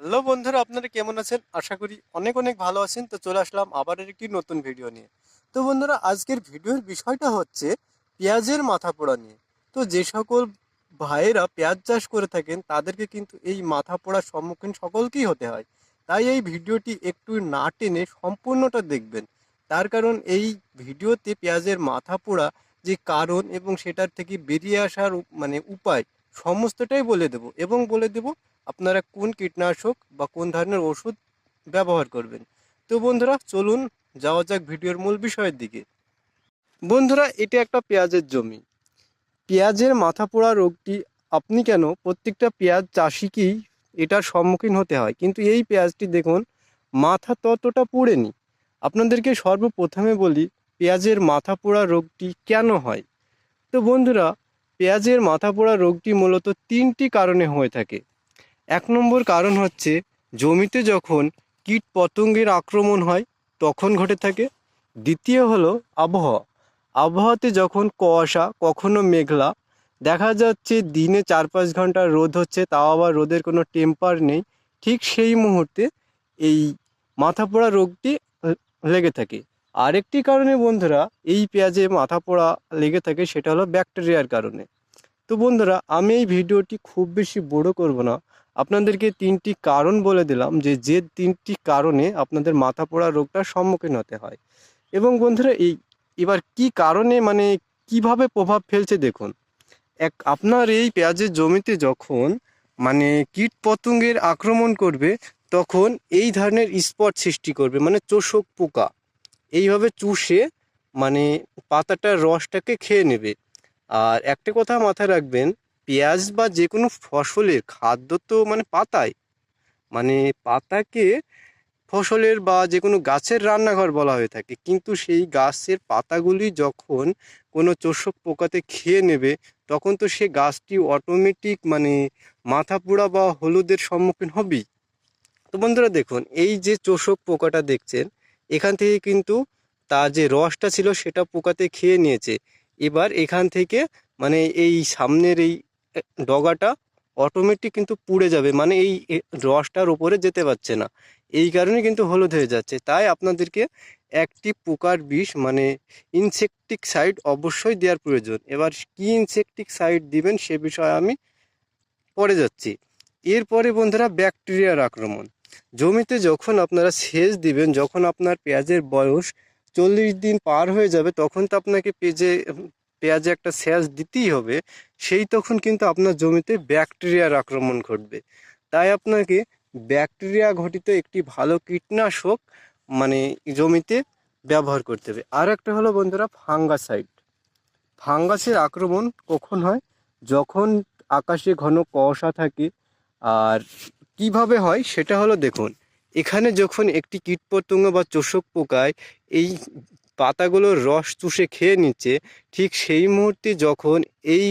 Hello বন্ধুরা, আপনারা কেমন আছেন? আশা করি অনেক অনেক ভালো আছেন। তো চলে আসলাম আবার একটি নতুন ভিডিও নিয়ে। তো বন্ধুরা, আজকের ভিডিওর বিষয়টা হচ্ছে পেঁয়াজের মাথা পোড়া নিয়ে। তো যে সকল ভাইয়েরা পেঁয়াজ চাষ করে থাকেন, তাদেরকে কিন্তু এই মাথা পোড়ার সম্মুখীন সকলকেই হতে হয়। তাই এই ভিডিওটি একটু না টেনে সম্পূর্ণটা দেখবেন। তার কারণ এই ভিডিওতে পেঁয়াজের মাথা পোড়া যে কারণ এবং সেটার থেকে বেরিয়ে আসার মানে উপায় সমস্তটাই বলে দেব এবং বলে দেব আপনারা কোন কীটনাশক বা কোন ধরনের ওষুধ ব্যবহার করবেন। তো বন্ধুরা, চলুন যাওয়া যাক ভিডিওর মূল বিষয়ের দিকে। বন্ধুরা, এটা একটা পেঁয়াজের জমি। পেঁয়াজের মাথা পোড়া রোগটি আপনি কেন প্রত্যেকটা পেঁয়াজ চাষিকেই এটার সম্মুখীন হতে হয়? কিন্তু এই পেঁয়াজটি দেখুন, মাথা ততটা পুড়েনি। আপনাদেরকে সর্বপ্রথমে বলি, পেঁয়াজের মাথা পোড়া রোগটি কেন হয়? তো বন্ধুরা পেঁয়াজের মাথা পোড়া রোগটি মূলত তিনটি কারণে হয়ে থাকে। এক নম্বর কারণ হচ্ছে, জমিতে যখন কীট পতঙ্গের আক্রমণ হয়, তখন ঘটে থাকে। দ্বিতীয় হলো আবহাওয়া। আবহাওয়াতে যখন কুয়াশা, কখনো মেঘলা, দেখা যাচ্ছে দিনে চার পাঁচ ঘণ্টা রোদ হচ্ছে, তাও আবার রোদের কোনো টেম্পার নেই। ঠিক সেই মুহূর্তে এই মাথা পোড়া রোগটি লেগে থাকে। আরেকটি কারণে বন্ধুরা, এই পেঁয়াজে মাথা পোড়া লেগে থাকে সেটা হলো ব্যাকটেরিয়ার কারণে। তো বন্ধুরা, আমি এই ভিডিওটি খুব বেশি বড় করব না। আপনাদেরকে তিনটি কারণ বলে দিলাম যে যে তিনটি কারণে আপনাদের মাথা পোড়া রোগটার সম্মুখীন হতে হয়। এবং বন্ধুরা, এই এবার কি কারণে মানে কীভাবে প্রভাব ফেলছে দেখুন। এক, আপনার এই পেঁয়াজের জমিতে যখন মানে কীট পতঙ্গের আক্রমণ করবে, তখন এই ধরনের স্পট সৃষ্টি করবে মানে চোষক পোকা। এইভাবে চুষে মানে পাতাটার রসটাকে খেয়ে নেবে। আর একটা কথা মাথায় রাখবেন, পেঁয়াজ বা যে কোনো ফসলের খাদ্য তো মানে পাতায়। মানে পাতাকে ফসলের বা যে কোনো গাছের রান্নাঘর বলা হয়ে থাকে। কিন্তু সেই গাছের পাতাগুলি যখন কোনো চোষক পোকাতে খেয়ে নেবে, তখন তো সে গাছটি অটোমেটিক মানে মাথা পোড়া বা হলুদের সম্মুখীন হবেই। তো বন্ধুরা দেখুন, এই যে চোষক পোকাটা দেখছেন এখান থেকে কিন্তু তার যে রসটা ছিল সেটা পোকাতে খেয়ে নিয়েছে। এবার এখান থেকে মানে এই সামনের এই ডগাটা অটোমেটিক কিন্তু পুড়ে যাবে। মানে এই রসটার উপরে যেতে পারছে না। এই কারণে কিন্তু হলুদ হয়ে যাচ্ছে। তাই আপনাদেরকে একটি পোকার বিষ মানে ইনসেকটিক সাইড অবশ্যই দেওয়ার প্রয়োজন। এবার কি ইনসেকটিক সাইড দিবেন সে বিষয়ে আমি পরে যাচ্ছি। এরপরে বন্ধুরা ব্যাকটেরিয়ার আক্রমণ। জমিতে যখন আপনারা সেচ দিবেন, যখন আপনার পেঁয়াজের বয়স চল্লিশ দিন পার হয়ে যাবে, তখন তো আপনাকে পেঁয়াজে পেঁয়াজে একটা সেচ দিতেই হবে। সেই তখন কিন্তু আপনার জমিতে ব্যাকটেরিয়ার আক্রমণ ঘটবে। তাই আপনাকে ব্যাকটেরিয়া ঘটিত একটি ভালো কীটনাশক মানে জমিতে ব্যবহার করতে হবে। আর একটা হলো বন্ধুরা ফাঙ্গাসাইড। ফাঙ্গাসের আক্রমণ কখন হয়? যখন আকাশে ঘন কুয়াশা থাকে, আর কীভাবে হয় সেটা হলো দেখুন, এখানে যখন একটি কীটপতঙ্গ বা চোষক পোকায় এই পাতাগুলোর রস চুষে খেয়ে নিচ্ছে, ঠিক সেই মুহূর্তে যখন এই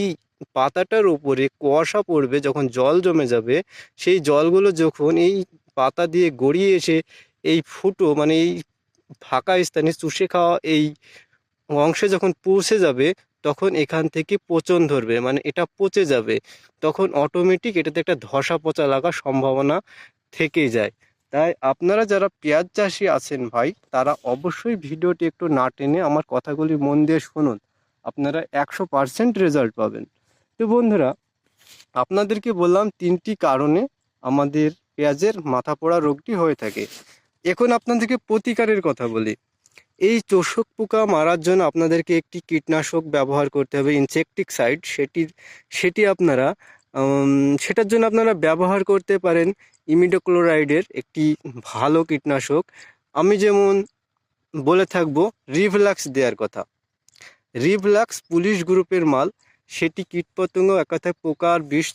পাতাটার উপরে কুয়াশা পড়বে, যখন জল জমে যাবে, সেই জলগুলো যখন এই পাতা দিয়ে গড়িয়ে এসে এই ফুটো মানে এই ফাঁকা স্থানে চুষে খাওয়া এই অংশে যখন পৌঁছে যাবে তখন এখান থেকে পচন ধরবে মানে এটা পচে যাবে। তখন অটোমেটিক এটাতে একটা ধসা পচা লাগার সম্ভাবনা থেকেই যায়। তাই আপনারা যারা পেঁয়াজ চাষি আছেন ভাই, তারা অবশ্যই ভিডিওটি একটু না টেনে আমার কথাগুলি মন দিয়ে শুনুন। আপনারা একশো পার্সেন্ট রেজাল্ট পাবেন। তো বন্ধুরা, আপনাদেরকে বললাম তিনটি কারণে আমাদের পেঁয়াজের মাথা পোড়া রোগটি হয়ে থাকে। এখন আপনাদেরকে প্রতিকারের কথা বলি। এই চোষক পোকা মারার জন্য আপনাদেরকে একটি কীটনাশক ব্যবহার করতে হবে ইনসেকটিসাইড সেটির সেটি আপনারা সেটার জন্য আপনারা ব্যবহার করতে পারেন ইমিডোক্লোরাইডের একটি ভালো কীটনাশক। আমি যেমন বলে থাকব রিভলাক্স দেওয়ার কথা। রিভলাক্স পুলিশ গ্রুপের মাল, সেটি কীটপতঙ্গ একাথায় পোকার বিষ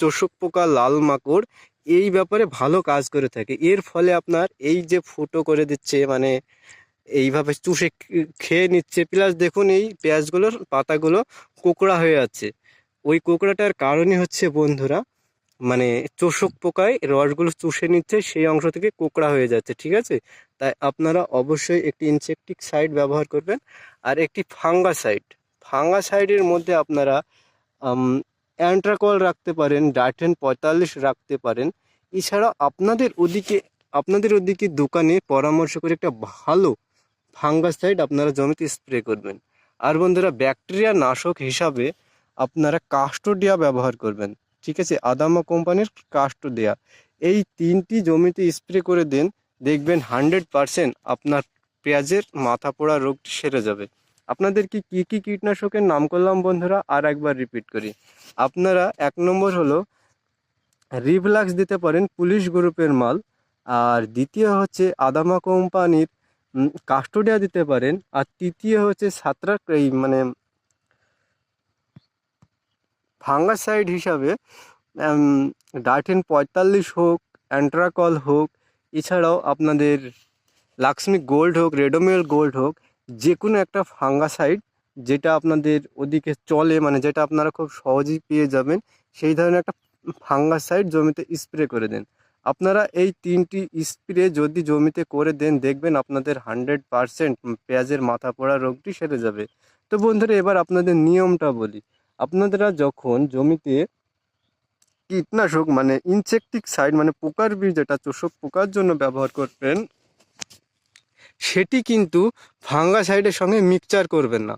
চোষক পোকা, লাল মাকড়, এই ব্যাপারে ভালো কাজ করে থাকে। এর ফলে আপনার এই যে ফুটো করে দিচ্ছে মানে এইভাবে চুষে খেয়ে নিচ্ছে। প্লাস দেখুন এই পেঁয়াজগুলোর পাতাগুলো কোকড়া হয়ে যাচ্ছে ওই কোকড়াটার কারণই হচ্ছে বন্ধুরা মানে চোষক পোকায় রসগুলো চুষে নিচ্ছে, সেই অংশ থেকে কোকড়া হয়ে যাচ্ছে, ঠিক আছে? তাই আপনারা অবশ্যই একটি ইনসেকটিক সাইড ব্যবহার করবেন আর একটি ফাঙ্গাসাইড ফাঙ্গাসাইডের মধ্যে আপনারা অ্যান্ট্রাকল রাখতে পারেন ডাইটেন পঁয়তাল্লিশ রাখতে পারেন। এছাড়া আপনাদের ওদিকে আপনাদের ওদিকে দোকানে পরামর্শ করে একটা ভালো ফাঙ্গাসাইড আপনারা জমিতে স্প্রে করবেন। আর বন্ধুরা, ব্যাকটেরিয়া নাশক হিসাবে আপনারা কাস্টোডিয়া ব্যবহার করবেন। ঠিক আছে, আদামা কোম্পানির কাস্টোডিয়া। এই তিনটি জমিতে স্প্রে করে দেন, দেখবেন হান্ড্রেড পারসেন্ট আপনার পেঁয়াজের মাথা পোড়া রোগটি সেরে যাবে। আপনাদেরকে কি কি কীটনাশকের নাম করলাম বন্ধুরা, আর একবার রিপিট করি। আপনারা এক নম্বর হলো রিভলাক্স দিতে পারেন পুলিশ গ্রুপের মাল। আর দ্বিতীয় হচ্ছে আদামা কোম্পানির কাস্টোডিয়া দিতে পারেন। আর তৃতীয় হচ্ছে সাতরা এই মানে ফাঙ্গাসাইড হিসাবে ডাইটেন পঁয়তাল্লিশ হোক, অ্যান্ট্রাকল হোক, এছাড়াও আপনাদের লাক্সমি গোল্ড হোক রেডোমিল গোল্ড হোক যে কোনো একটা ফাঙ্গাসাইড যেটা আপনাদের ওদিকে চলে মানে যেটা আপনারা খুব সহজেই পেয়ে যাবেন, সেই ধরনের একটা ফাঙ্গাসাইড জমিতে স্প্রে করে দেন। আপনারা এই তিনটি স্প্রে যদি জমিতে করে দেন, দেখবেন আপনাদের হান্ড্রেড পারসেন্ট পেঁয়াজের মাথা পড়া রোগটি সেরে যাবে। তো বন্ধুরা, এবার আপনাদের নিয়মটা বলি। আপনারা যখন জমিতে কীটনাশক মানে ইনসেকটিসাইড মানে পোকার বীজ যেটা চোষক পোকার জন্য ব্যবহার করবেন, সেটি কিন্তু ফাঙ্গাসাইডের সঙ্গে মিক্সচার করবেন না।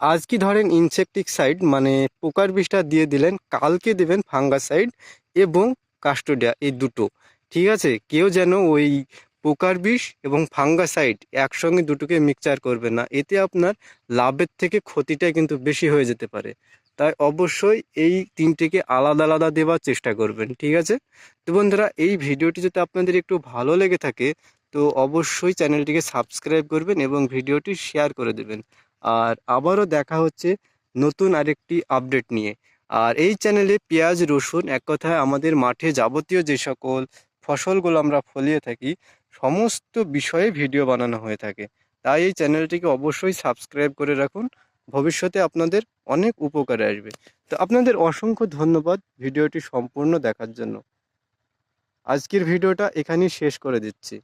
আজ কি ধরেন ইনসেকটিসাইড মানে পোকার বিষটা দিয়ে দিলেন, কালকে দেবেন ফাঙ্গাসাইড এবং কাস্টোডিয়া এই দুটো। ঠিক আছে? কেউ যেন ওই পোকার বিষ এবং ফাঙ্গাসাইড একসঙ্গে দুটোকে মিক্সচার করবে না। এতে আপনার লাভের থেকে ক্ষতিটাই কিন্তু বেশি হয়ে যেতে পারে। তাই অবশ্যই এই তিনটিকে আলাদা আলাদা দেওয়ার চেষ্টা করবেন, ঠিক আছে? তো বন্ধুরা, এই ভিডিওটি যদি আপনাদের একটু ভালো লেগে থাকে, তো অবশ্যই চ্যানেলটিকে সাবস্ক্রাইব করবেন এবং ভিডিওটি শেয়ার করে দেবেন। আর আবারও দেখা হচ্ছে নতুন আরেকটি আপডেট নিয়ে। আর এই চ্যানেলে পেঁয়াজ, রসুন এক কথায় আমাদের মাঠে যাবতীয় যে সকল ফসলগুলো আমরা ফলিয়ে থাকি, সমস্ত বিষয়ে ভিডিও বানানো হয়ে থাকে। তাই এই চ্যানেলটিকে অবশ্যই সাবস্ক্রাইব করে রাখুন। ভবিষ্যতে আপনাদের অনেক উপকারে আসবে। তো আপনাদের অসংখ্য ধন্যবাদ ভিডিওটি সম্পূর্ণ দেখার জন্য। আজকের ভিডিওটা এখানেই শেষ করে দিচ্ছি।